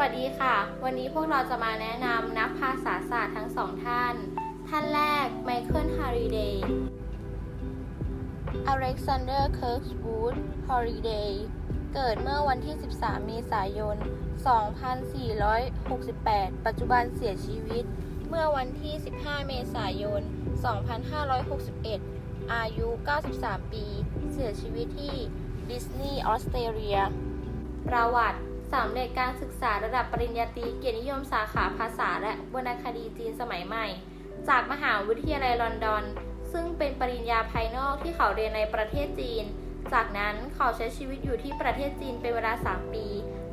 วัสดีค่ะ วันนี้พวกเราจะมาแนะนำนักภาษาศาสตร์ทั้งสองท่าน ท่านแรกไมเคิลฮาริเดย์อเล็กซานเดอร์เคิร์กวูดฮาริเดย์เกิดเมื่อวันที่ 13 เมษายน 2468 ปัจจุบันเสียชีวิต เมื่อวันที่ 15 เมษายน 2561 อายุ 93 ปี เสียชีวิตที่ดิสนีย์ออสเตรเลีย ประวัติ สำเร็จการศึกษาระดับปริญญาตรีเกียรตินิยมสาขาภาษาและวรรณคดีจีนสมัยใหม่ จากมหาวิทยาลัยลอนดอน ซึ่งเป็นปริญญาภายนอกที่เขาเรียนในประเทศจีน จากนั้นเขาใช้ชีวิตอยู่ที่ประเทศจีนเป็นเวลา 3 ปี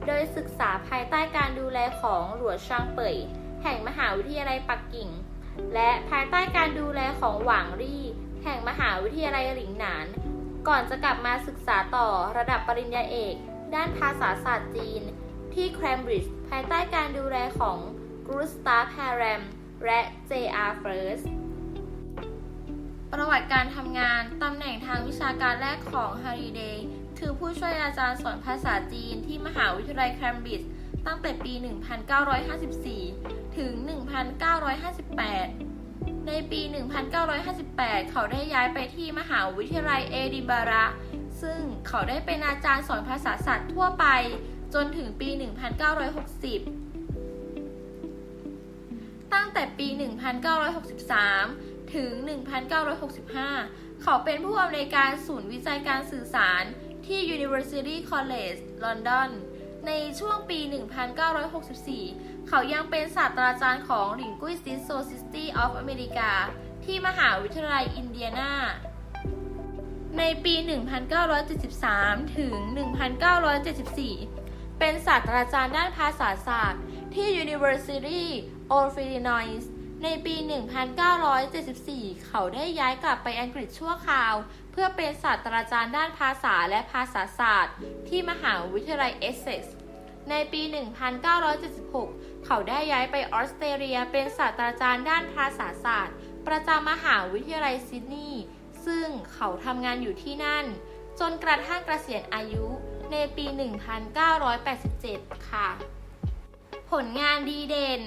โดยศึกษาภายใต้การดูแลของหลัวช่างเป่ยแห่งมหาวิทยาลัยปักกิ่ง และภายใต้การดูแลของหวางรี่ แห่งมหาวิทยาลัยหลิงหนาน ก่อนจะกลับมาศึกษาต่อระดับปริญญาเอก ด้านภาษาศาสตร์จีน ที่เคมบริดจ์ภายใต้การดูแลของกรูสตาแฮรมและ J.R. First ประวัติการทำงาน ตำแหน่งทางวิชาการแรกของฮาริเดย์คือผู้ช่วยอาจารย์สอนภาษาจีนที่มหาวิทยาลัยเคมบริดจ์ตั้งแต่ปี 1954 ถึง 1958 ในปี 1958 เขาได้ย้ายไปที่มหาวิทยาลัยเอดินบะระ ซึ่งเขาได้เป็นอาจารย์สอนภาษาศาสตร์ทั่วไปจนถึงปี 1960 ตั้งแต่ปี 1963 ถึง 1965 เขาเป็นผู้อำนวยการศูนย์วิจัยการสื่อสารที่ University College London ในช่วงปี 1964 เขายังเป็นศาสตราจารย์ของ Linguistic Society of America ที่มหาวิทยาลัยอินเดียนา ในปี 1973 ถึง 1974 เป็นศาสตราจารย์ด้านภาษาศาสตร์ ที่ University of Illinois ในปี 1974 เขาได้ย้ายกลับไปอังกฤษชั่วคราว เพื่อเป็นศาสตราจารย์ด้านภาษาและภาษาศาสตร์ ที่มหาวิทยาลัยเอสเซ็กซ์ในปี 1976 เขาได้ย้ายไปออสเตรเลียเป็นศาสตราจารย์ด้านภาษาศาสตร์ ประจำมหาวิทยาลัยซิดนีย์ ซึ่งเขาทำงานอยู่ที่นั่น จนกระทั่งเกษียณอายุในปี 1987 ค่ะ ผลงานดีเด่น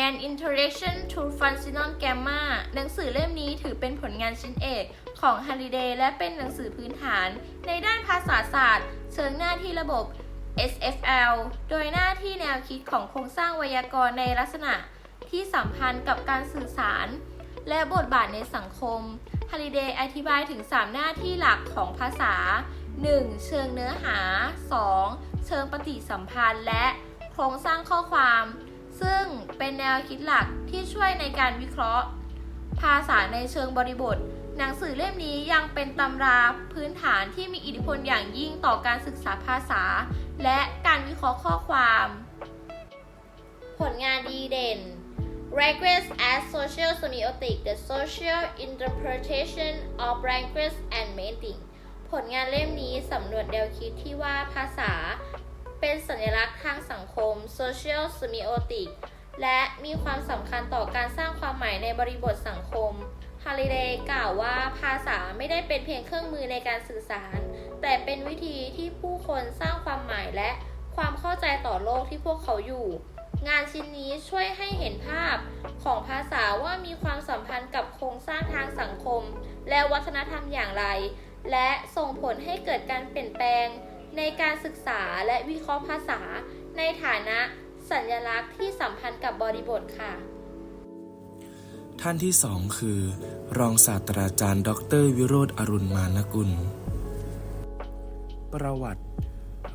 An Introduction to Functional Grammar หนังสือเล่มนี้ถือเป็นผลงานชิ้นเอกของ Halliday และเป็นหนังสือพื้นฐาน ในด้านภาษาศาสตร์ เชิงหน้าที่ระบบ SFL โดยหน้าที่แนวคิดของโครงสร้างไวยากรณ์ในลักษณะที่สัมพันธ์กับการสื่อสาร และบทบาทในสังคม Halliday อธิบายถึง 3 หน้าที่หลักของภาษา 1. เชิงเนื้อหา 2. เชิงปฏิสัมพันธ์ และโครงสร้างข้อความ ซึ่งเป็นแนวคิดหลักที่ช่วยในการวิเคราะห์ ภาษาในเชิงบริบท หนังสือเล่มนี้ยังเป็นตำราพื้นฐานที่มีอิทธิพลอย่างยิ่งต่อการศึกษาภาษา และการวิเคราะห์ข้อความ ผลงานดีเด่น Language as Social Semiotics The Social Interpretation of Language and Meaning ผลงานเล่มนี้สำรวจแนวคิดที่ว่าภาษา เป็นสัญลักษณ์ทางสังคม Social Semiotics และมีความสำคัญต่อการสร้างความหมายในบริบทสังคมฮาริเดย์กล่าวว่าภาษาไม่ได้เป็นเพียงเครื่องมือในการสื่อสาร แต่เป็นวิธีที่ผู้คนสร้างความหมายและความเข้าใจต่อโลกที่พวกเขาอยู่ งานชิ้นนี้ช่วยให้เห็นภาพของภาษาว่ามีความสัมพันธ์กับโครงสร้างทางสังคม และวัฒนธรรมอย่างไร และส่งผลให้เกิดการเปลี่ยนแปลง ในการศึกษาและวิเคราะห์ภาษา ในฐานะสัญลักษณ์ที่สัมพันธ์กับบริบทค่ะ ท่านที่สองคือ รองศาสตราจารย์ ดร วิโรธอรุณมานกุล ประวัติ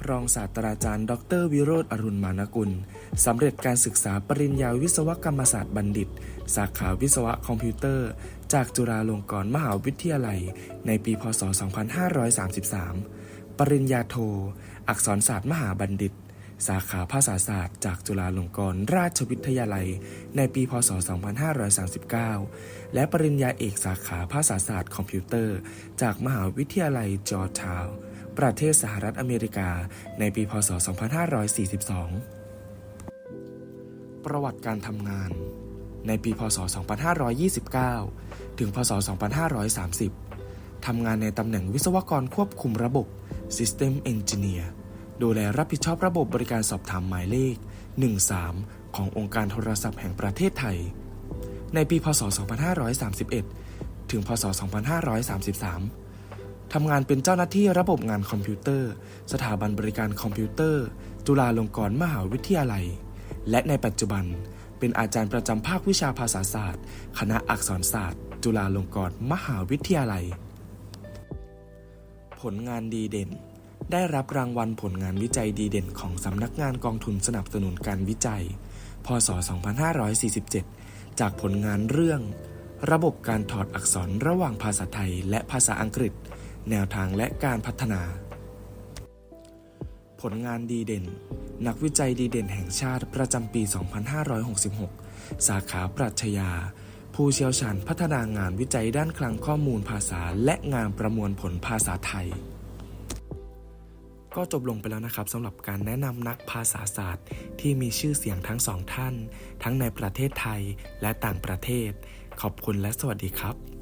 รองศาสตราจารย์ ดร วิโรธอรุณมานกุล สำเร็จการศึกษาปริญญาวิศวกรรมศาสตร์บัณฑิต สาขาวิศวะคอมพิวเตอร์ จากจุฬาลงกรณ์มหาวิทยาลัย ในปีพศ 2533 ปริญญาโท อักษรศาสตร์มหาบัณฑิต สาขาภาษาศาสตร์จากจุฬาลงกรณราชวิทยาลัย ในปีพศ 2539 และปริญญาเอกสาขาภาษาศาสตร์คอมพิวเตอร์ จากมหาวิทยาลัยจอร์จทาวน์ประเทศสหรัฐอเมริกา ในปีพศ 2542 ประวัติการทำงาน ในปี พศ 2529 ถึง พศ 2530 ทำงานในตำแหน่งวิศวกรควบคุมระบบ System Engineer ดูแลรับผิดชอบระบบบริการสอบถามหมายเลข 13 ขององค์การโทรศัพท์แห่งประเทศไทย ในปี พศ 2531 ถึง พศ 2533ทำงานเป็นเจ้าหน้าที่ระบบงานคอมพิวเตอร์ สถาบันบริการคอมพิวเตอร์ จุฬาลงกรณ์มหาวิทยาลัย และในปัจจุบันเป็นอาจารย์ประจำภาควิชาภาษาศาสตร์ คณะอักษรศาสตร์ จุฬาลงกรณ์มหาวิทยาลัย ผลงานดีเด่น ได้รับรางวัลผลงานวิจัยดีเด่นของสำนักงานกองทุนสนับสนุนการวิจัย พศ 2547 จากผลงานเรื่อง ระบบการถอดอักษรระหว่างภาษาไทยและภาษาอังกฤษ แนวทางและการพัฒนา ผลงานดีเด่น นักวิจัยดีเด่นแห่งชาติประจำปี 2566 สาขาปรัชญา ผู้เชี่ยวชาญพัฒนางานวิจัยด้านคลังข้อมูลภาษา และงานประมวลผลภาษาไทย ก็จบลงไปแล้วนะครับสำหรับการแนะนำนักภาษาศาสตร์ ที่มีชื่อเสียงทั้งสองท่าน ทั้งในประเทศไทยและต่างประเทศ ขอบคุณและสวัสดีครับ